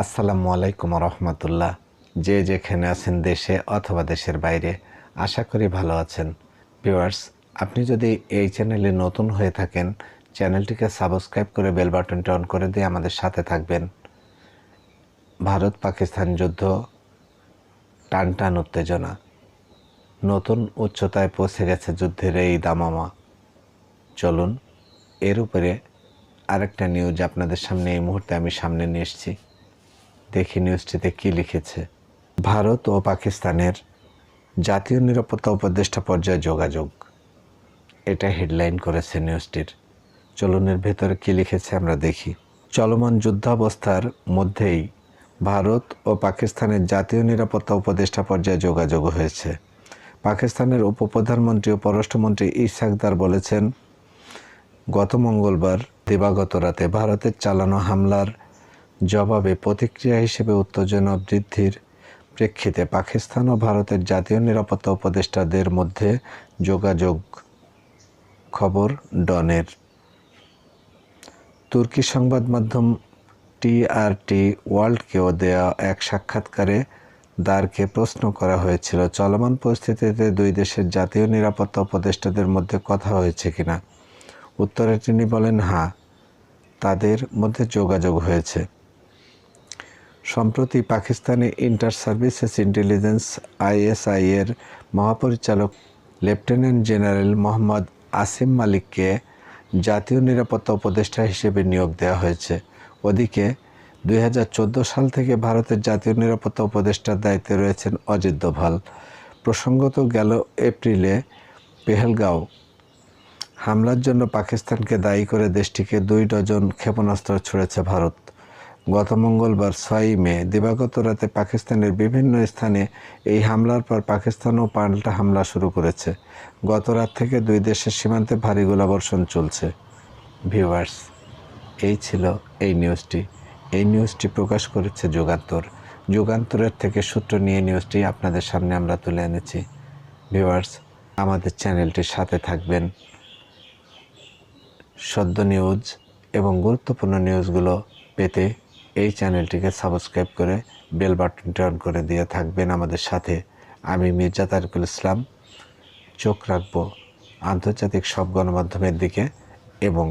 আসসালামু আলাইকুম রহমতুল্লাহ। যে যেখানে আছেন দেশে অথবা দেশের বাইরে, আশা করি ভালো আছেন। ভিউয়ার্স, আপনি যদি এই চ্যানেলে নতুন হয়ে থাকেন চ্যানেলটিকে সাবস্ক্রাইব করে বেল বাটনটি অন করে দিয়ে আমাদের সাথে থাকবেন। ভারত পাকিস্তান যুদ্ধ, টান টান উত্তেজনা। নতুন উচ্চতায় পৌঁছে গেছে যুদ্ধের এই দামামা। চলুন, এর উপরে আরেকটা নিউজ আপনাদের সামনে এই মুহূর্তে আমি সামনে নিয়ে এসেছি। দেখি নিউজটিতে কি লিখেছে। ভারত ও পাকিস্তানের জাতীয় নিরাপত্তা উপদেষ্টা পর্যায়ে যোগাযোগ। এটা হেডলাইন করেছে নিউজটির। চলনের ভেতরে কি লিখেছে আমরা দেখি। চলমান যুদ্ধাবস্থার মধ্যেই ভারত ও পাকিস্তানের জাতীয় নিরাপত্তা উপদেষ্টা পর্যায়ে যোগাযোগ হয়েছে। পাকিস্তানের উপপ্রধানমন্ত্রী ও পররাষ্ট্রমন্ত্রী ইসাকদার বলেছেন, গত মঙ্গলবার, দিবাগত রাতে ভারতের চালানো হামলার জবাবে প্রতিক্রিয়া হিসেবে উত্তেজনা বৃদ্ধির প্রেক্ষিতে পাকিস্তান ও ভারতের জাতীয় নিরাপত্তা উপদেষ্টাদের মধ্যে যোগাযোগ খবর ডনের। তুর্কি সংবাদ মাধ্যম টিআরটি ওয়ার্ল্ডকেও দেয়া এক সাক্ষাৎকারে দারকে প্রশ্ন করা হয়েছিল, চলমান পরিস্থিতিতে দুই দেশের জাতীয় নিরাপত্তা উপদেষ্টাদের মধ্যে কথা হয়েছে কিনা? উত্তরে তিনি বলেন হ্যাঁ তাদের মধ্যে যোগাযোগ হয়েছে। সম্প্রতি Pakistani inter services intelligence ISI এর মহাপরিচালক লেফটেন্যান্ট জেনারেল মোহাম্মদ আসিম মালিককে জাতীয় নিরাপত্তা উপদেষ্টা হিসেবে নিয়োগ দেওয়া হয়েছে। ওদিকে, দুই হাজার চোদ্দ সাল থেকে ভারতের জাতীয় নিরাপত্তা উপদেষ্টার দায়িত্বে রয়েছেন অজিত দোভাল। প্রসঙ্গত গেল এপ্রিলে পেহেলগাঁও হামলার জন্য পাকিস্তানকে দায়ী করে দেশটিকে দুই ডজন ক্ষেপণাস্ত্র ছুড়েছে ভারত। গত মঙ্গলবার ছয়ই মে, দিবাগত রাতে পাকিস্তানের বিভিন্ন স্থানে এই হামলার পর পাকিস্তানও পাল্টা হামলা শুরু করেছে। গত রাত থেকে দুই দেশের সীমান্তে ভারী গোলাবর্ষণ চলছে। ভিউয়ার্স, এই ছিল এই নিউজটি। এই নিউজটি প্রকাশ করেছে যুগান্তর। যুগান্তরের থেকে সূত্র নিয়ে নিউজটি আপনাদের সামনে আমরা তুলে এনেছি। ভিউয়ার্স, আমাদের চ্যানেলটির সাথে থাকবেন সদ্য নিউজ এবং গুরুত্বপূর্ণ নিউজগুলো পেতে এই চ্যানেলটিকে সাবস্ক্রাইব করে বেল বাটনটি অন করে দিয়ে থাকবেন আমাদের সাথে। আমি মির্জা তারিকুল ইসলাম। চোখ রাখব আন্তর্জাতিক সব গণমাধ্যমের দিকে এবং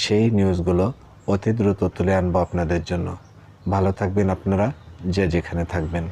সেই নিউজগুলো অতি দ্রুত তুলে আনব আপনাদের জন্য। ভালো থাকবেন আপনারা, যে যেখানে থাকবেন।